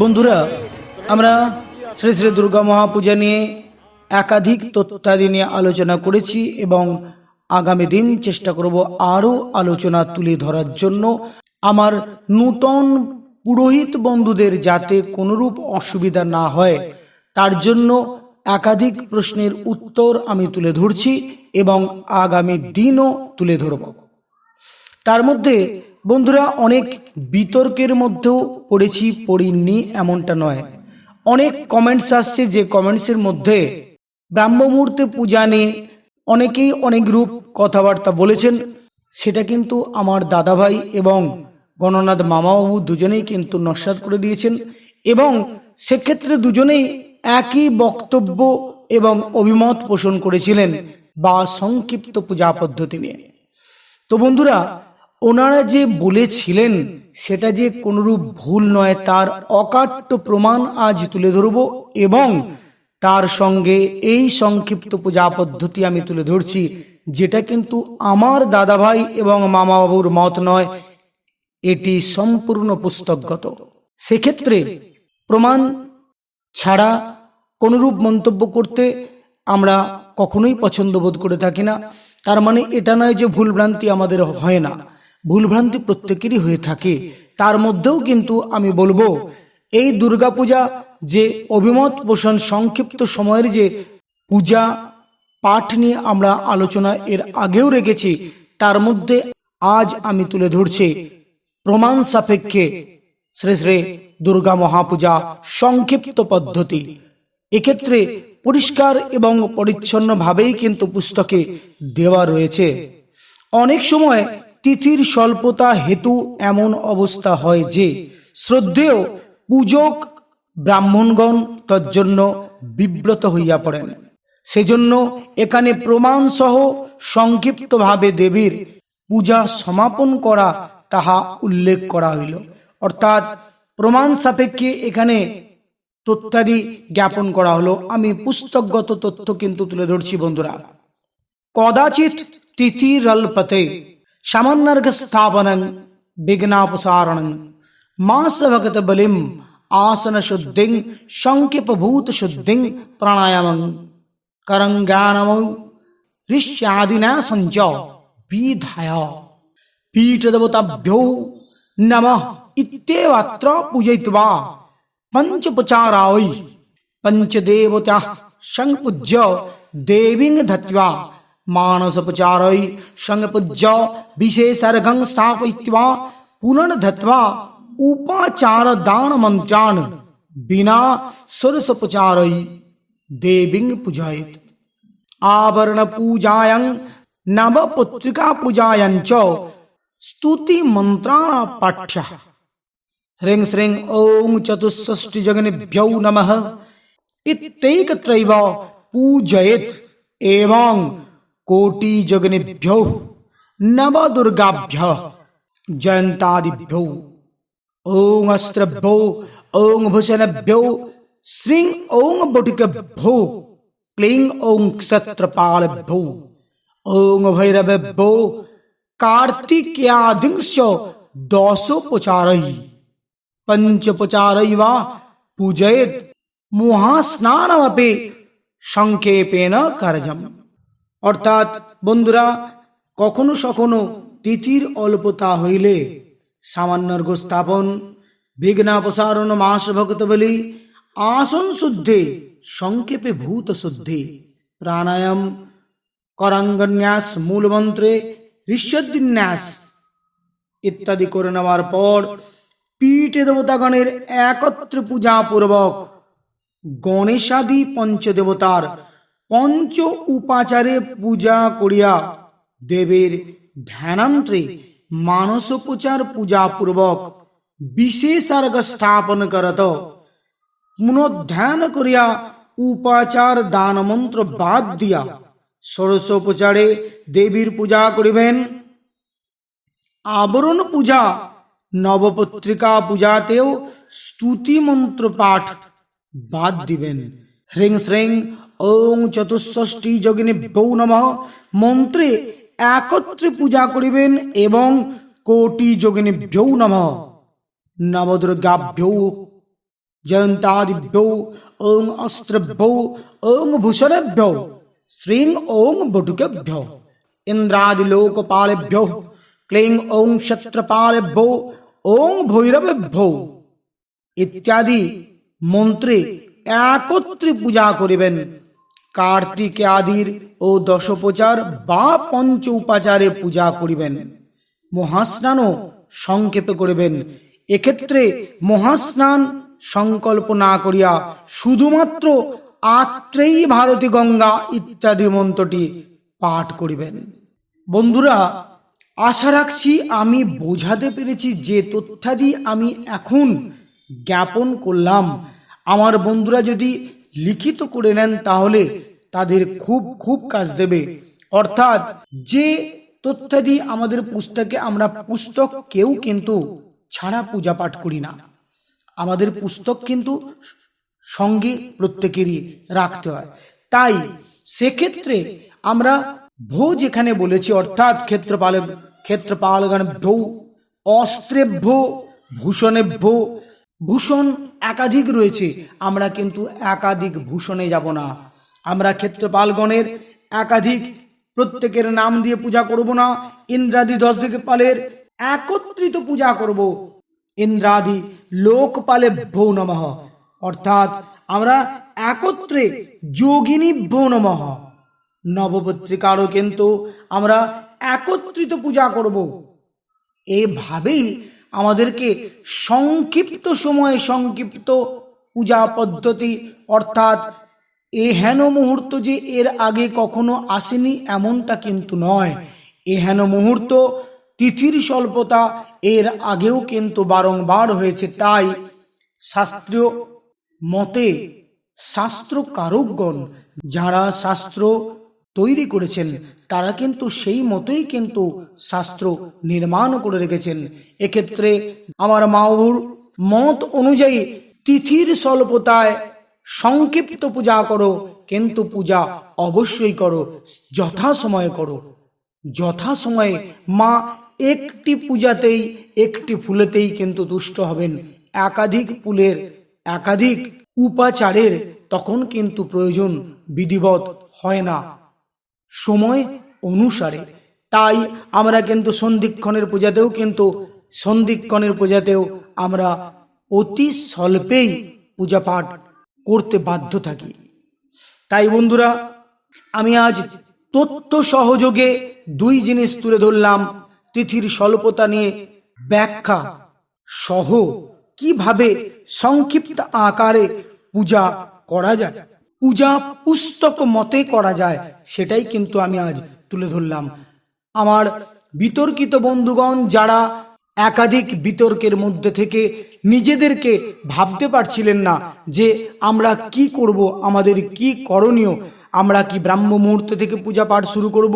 বন্ধুরা, আমরা শ্রী শ্রী দুর্গা মহাপূজা নিয়ে একাধিক তথ্যাদি নিয়ে আলোচনা করেছি এবং আগামী দিন চেষ্টা করব আরও আলোচনা তুলে ধরার জন্য। আমার নূতন পুরোহিত বন্ধুদের যাতে কোনোরূপ অসুবিধা না হয়, তার জন্য একাধিক প্রশ্নের উত্তর আমি তুলে ধরছি এবং আগামী দিনও তুলে ধরব। তার মধ্যে বন্ধুরা অনেক বিতর্কের মধ্যেও পড়েছি, পড়িনি এমনটা নয়। অনেক কমেন্টস আসছে যে কমেন্টসের মধ্যে ব্রাহ্ম মুহূর্তে পূজা নিয়ে অনেকেই অনেক রূপ কথাবার্তা বলেছেন। সেটা কিন্তু আমার দাদাভাই এবং গণনাথ মামাবাবু দুজনেই কিন্তু নস্বাত করে দিয়েছেন এবং সেক্ষেত্রে দুজনেই একই বক্তব্য এবং অভিমত পোষণ করেছিলেন বা সংক্ষিপ্ত পূজা পদ্ধতি নিয়ে। তো বন্ধুরা ওনারা যে বলেছিলেন সেটা যে কোনরূপ ভুল নয়, তার অকাট্য প্রমাণ আজ তুলে ধরব এবং তার সঙ্গে এই সংক্ষিপ্ত পূজা পদ্ধতি আমি তুলে ধরছি, যেটা কিন্তু আমার দাদাভাই এবং মামাবাবুর মত নয়, এটি সম্পূর্ণ পুস্তকগত। সেক্ষেত্রে প্রমাণ ছাড়া কোনরূপ মন্তব্য করতে আমরা কখনোই পছন্দ বোধ করে থাকি না। তার মানে এটা নয় যে ভুলভ্রান্তি আমাদের হয় না। ভুলভ্রান্তি প্রত্যেকেরই হয়ে থাকে। তার মধ্যেও কিন্তু আমি বলব, এই দুর্গাপূজা যে অভিমত পোষণ সংক্ষিপ্ত সময়ের যে পূজা পাঠ নিয়ে আমরা আলোচনা এর আগেও রেখেছি, তার মধ্যে আজ আমি তুলে ধরছি প্রমাণ সাপেক্ষে শ্রী শ্রী দুর্গা মহাপূজা সংক্ষিপ্ত পদ্ধতি। এক্ষেত্রে পরিষ্কার এবং পরিচ্ছন্ন ভাবেই কিন্তু পুস্তকে দেওয়া রয়েছে। অনেক সময় তিথির স্বল্পতা হেতু এমন অবস্থা হয় যে শ্রদ্ধেয় পূজক ব্রাহ্মণগণ তজ্জন্য বিব্রত হইয়া পড়েন। সেজন্য এখানে প্রমাণ সহ সংক্ষিপ্তভাবে দেবীর পূজা সমাপন করা তাহা উল্লেখ করা হইল। অর্থাৎ প্রমাণ সাপেক্ষে এখানে তথ্যাদি জ্ঞাপন করা হলো। আমি পুস্তকগত তথ্য কিন্তু তুলে ধরছি বন্ধুরা। কদাচিৎ তিথিরল্পতে সামান্যর্ঘ স্থাপনং বিঘ্নাপসারণং মাস ভগত বলিম আসন শুদ্ধিং সংক্ষিপভূত শুদ্ধিং প্রাণায়ামং করঙ্গানমৌ ঋষ্যাদিনা সঞ্চ বিধায় পীঠদেবতাभ्यो নমঃ ইত্যেবাত্র পূজয়িত্বা मानसोपचारै संपूज्य विशेषर्घं स्थापयित्वा पुनर्धत्वा उपाचारदानमन्त्रान् विना षोडशोपचारै देवीं पूजयेत् आवरणपूजायां नवपुत्रिकापूजायां च स्तुतिमन्त्राणापाठ्यः ह्रीं श्रीं ॐ चतुष्षष्टिजगनिभ्यौ नमः इत्यैकत्रैव पूजयेत् एवं कोटि जगनेभ्यो नव दुर्गाभ्य जयंतादिभ्यो ओं अस्त्रभ्यो ओं भूषणभ्यो श्री ओं बुटिकभ्यो क्लीं ओं क्षत्रपालभ्यो ओं भैरवभ्यो कार्तिक्यादिश दोषोपचार पंचोपचार वा पूजयेत, मुहास्नानमपि संकेपेन कर्जम्। অর্থাৎ, বন্ধুরা, কখনো সখনো তিথির অল্পতা হইলে সামান্যর্ঘ স্থাপন বিঘ্নাপসারণ মাস ভক্ত বলি, আসন শুদ্ধে, সংক্ষেপে ভূত শুদ্ধে, প্রাণায়াম, করাঙ্গন্যাস, মূলমন্ত্রে ঋষ্যন্যাস ইত্যাদি করে নেওয়ার পর, পীঠে দেবতাগণের একত্র পূজা পূর্বক গণেশাদি পঞ্চদেবতার পঞ্চ উপাচারে পূজা করিয়া দেবের ধ্যানান্ত্রে মানসোপচার পূজা পূর্বক বিশেষার্ঘ স্থাপন করত। পুনঃধ্যান করিয়া উপাচার দান মন্ত্র বাদ দিয়া ষোড়শোপচারে দেবীর পূজা করিবেন। আবরণ পূজা, নবপত্রিকা পূজাতেও স্তুতি মন্ত্র পাঠ বাদ দিবেন। হ্রিং শ্রিং ওং চতুষ্ষষ্ঠী যোগিনী বৌ নম। মন্ত্রে একত্রে পূজা করিবেন এবং কোটি যোগিনী ভ্যৌ নম। নবদুর্গাভ্যৌ, জয়ন্তাদিভ্যৌ, ওং অস্ত্রভ্যৌ, ওং ভূষণেভ্যৌ, শ্রীং ওং বটুকেভ্যৌ, ইন্দ্রাদিলোকপালেভ্যো, ক্লিং ওং ক্ষত্রপালেভ্যো ওং ভৈরবেভ্যৌ ইত্যাদি মন্ত্রে একত্রে পূজা করিবেন কার্তিক আদির ও দশোপচার বা পঞ্চ উপাচারে পূজা করিবেন। মহাস্নানও সংক্ষেপে করিবেন। এক্ষেত্রে মহাস্নান সংকল্প না করিয়া শুধুমাত্র আত্রেই ভারতী গঙ্গা ইত্যাদি মন্ত্রটি পাঠ করিবেন। বন্ধুরা, আশা রাখছি আমি বোঝাতে পেরেছি যে তথ্যাদি আমি এখন জ্ঞাপন করলাম। আমার বন্ধুরা যদি লিখিত করে নেন, তাহলে তাদের খুব খুব কাজ দেবে। অর্থাৎ যে তথ্যাদি আমাদের পুস্তকে আমরা পুস্তক কেউ কিন্তু ছাড়া পূজা পাঠ করি না। আমাদের পুস্তক কিন্তু সঙ্গে প্রত্যেকেরই রাখতে হয়। তাই সেক্ষেত্রে আমরা ভোজ এখানে বলেছি, অর্থাৎ ক্ষেত্রপাল, ক্ষেত্রপালগণ ভৌ অস্ত্রেভ্য ভূষণেভ্য ভূষণ একাধিক রয়েছে। আমরা কিন্তু একাধিক ভূষণে যাব না। আমরা ক্ষেত্রপালগণের একাধিক প্রত্যেকের নাম দিয়ে পূজা করব না। ইন্দ্রাদি দশ দিকে পালের একত্রিত পূজা করব। ইন্দ্রাদি লোকপালে ভৌ নমঃ। অর্থাৎ আমরা একত্রে যোগিনী ভৌ নমঃ। নবপত্রিকারও কিন্তু আমরা একত্রিত পূজা করব। এভাবেই আমাদেরকে সংক্ষিপ্ত সময়ে সংক্ষিপ্ত পূজা পদ্ধতি, অর্থাৎ এ হেন মুহূর্ত যে এর আগে কখনো আসেনি এমনটা কিন্তু নয়। এ হেন মুহূর্ত, তিথির স্বল্পতা এর আগেও কিন্তু বারংবার হয়েছে। তাই শাস্ত্রীয় মতে শাস্ত্র কারকগণ যারা শাস্ত্র তৈরি করেছেন। তারা কিন্তু সেই মতোই কিন্তু শাস্ত্র নির্মাণ করে রেখেছেন। এক্ষেত্রে আমার মাউর মত অনুযায়ী তিথির স্বল্পতায় সংক্ষিপ্ত পূজা করো, কিন্তু পূজা অবশ্যই করো যথা সময়ে করো। যথা সময়ে মা একটি পূজাতেই, একটি ফুলেতেই কিন্তু দুষ্ট হবেন। একাধিক ফুলের, একাধিক উপাচারের তখন কিন্তু প্রয়োজন, বিধিবৎ হয় না। সময় অনুসারে। তাই আমরা কিন্তু সন্ধিক্ষণের পূজাতেও কিন্তু সন্ধিক্ষণের পূজাতেও আমরা অতি স্বল্পেই পূজা পাঠ করতে বাধ্য থাকি। তাই বন্ধুরা, আমি আজ তথ্য সহযোগে দুই জিনিস তুলে ধরলাম তিথির স্বল্পতা নিয়ে ব্যাখ্যা সহ কীভাবে সংক্ষিপ্ত আকারে পূজা করা যায়। পূজা পুস্তক মতে করা যায়, সেটাই কিন্তু আমি আজ তুলে ধরলাম। আমার বিতর্কিত বন্ধুগণ, যারা একাধিক বিতর্কের মধ্যে থেকে নিজেদেরকে ভাবতে পারছিলেন না যে আমরা কি করব, আমাদের কি করণীয়, আমরা কি ব্রাহ্ম মুহূর্ত থেকে পূজা পাঠ শুরু করব,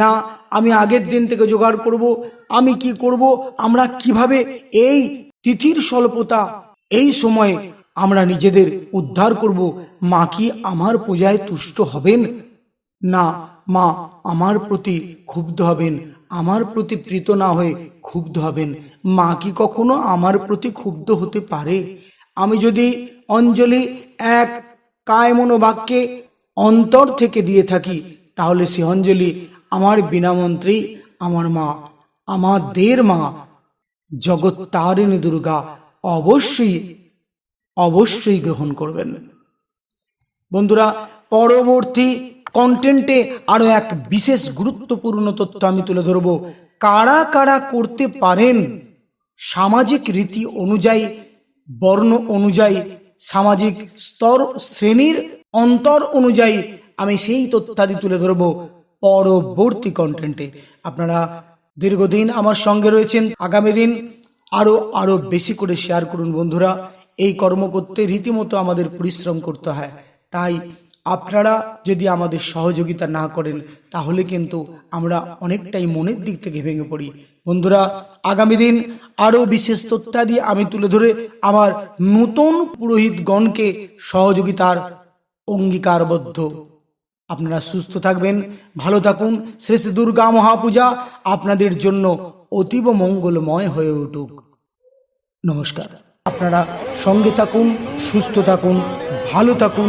না আমি আগের দিন থেকে জোগাড় করব, আমি কি করব, আমরা কীভাবে এই তিথির স্বল্পতা, এই সময়ে আমরা নিজেদের উদ্ধার করব। মা কি আমার পূজায় তুষ্ট হবেন? না, মা আমার প্রতি ক্ষুব্ধ হবেন, আমার প্রতি প্রীত না হয়ে ক্ষুব্ধ হবেন। মা কি কখনো আমার প্রতি ক্ষুব্ধ হতে পারে? আমি যদি অঞ্জলি এক কায়মনো বাক্যে অন্তর থেকে দিয়ে থাকি, তাহলে সে অঞ্জলি আমার বিনামন্ত্রেই আমার মা, আমাদের মা, জগৎ তারিণী দুর্গা অবশ্যই অবশ্যই গ্রহণ করবেন। বন্ধুরা, পরবর্তী কন্টেন্টে আরও এক বিশেষ গুরুত্বপূর্ণ তথ্য আমি তুলে ধরব। কারা কারা করতে পারেন সামাজিক রীতি অনুযায়ী, বর্ণ অনুযায়ী, সামাজিক স্তর, শ্রেণির অন্তর অনুযায়ী আমি সেই তথ্যাদি তুলে ধরব পরবর্তী কন্টেন্টে আপনারা দীর্ঘদিন আমার সঙ্গে রয়েছেন। আগামী দিন আরও আরও বেশি করে শেয়ার করুন বন্ধুরা। এই কর্ম করতে রীতিমতো আমাদের পরিশ্রম করতে হয়। তাই আপনারা যদি আমাদের সহযোগিতা না করেন, তাহলে কিন্তু আমরা অনেকটাই মনের দিক থেকে ভেঙে পড়ি। বন্ধুরা, আগামী দিন আরও বিশেষ তথ্যাদি আমি তুলে ধরে আমার নতুন পুরোহিতগণকে সহযোগিতার অঙ্গীকারবদ্ধ। আপনারা সুস্থ থাকবেন, ভালো থাকুন, শ্রী শ্রী দুর্গা মহাপূজা আপনাদের জন্য অতীব মঙ্গলময় হয়ে উঠুক। নমস্কার। আপনারা সঙ্গে থাকুন সুস্থ থাকুন ভালো থাকুন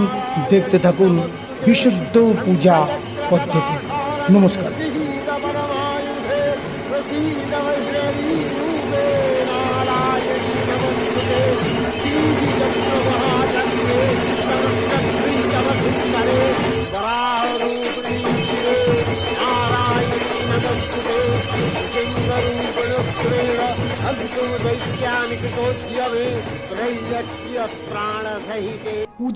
দেখতে থাকুন বিশুদ্ধ পূজা পদ্ধতি। নমস্কার।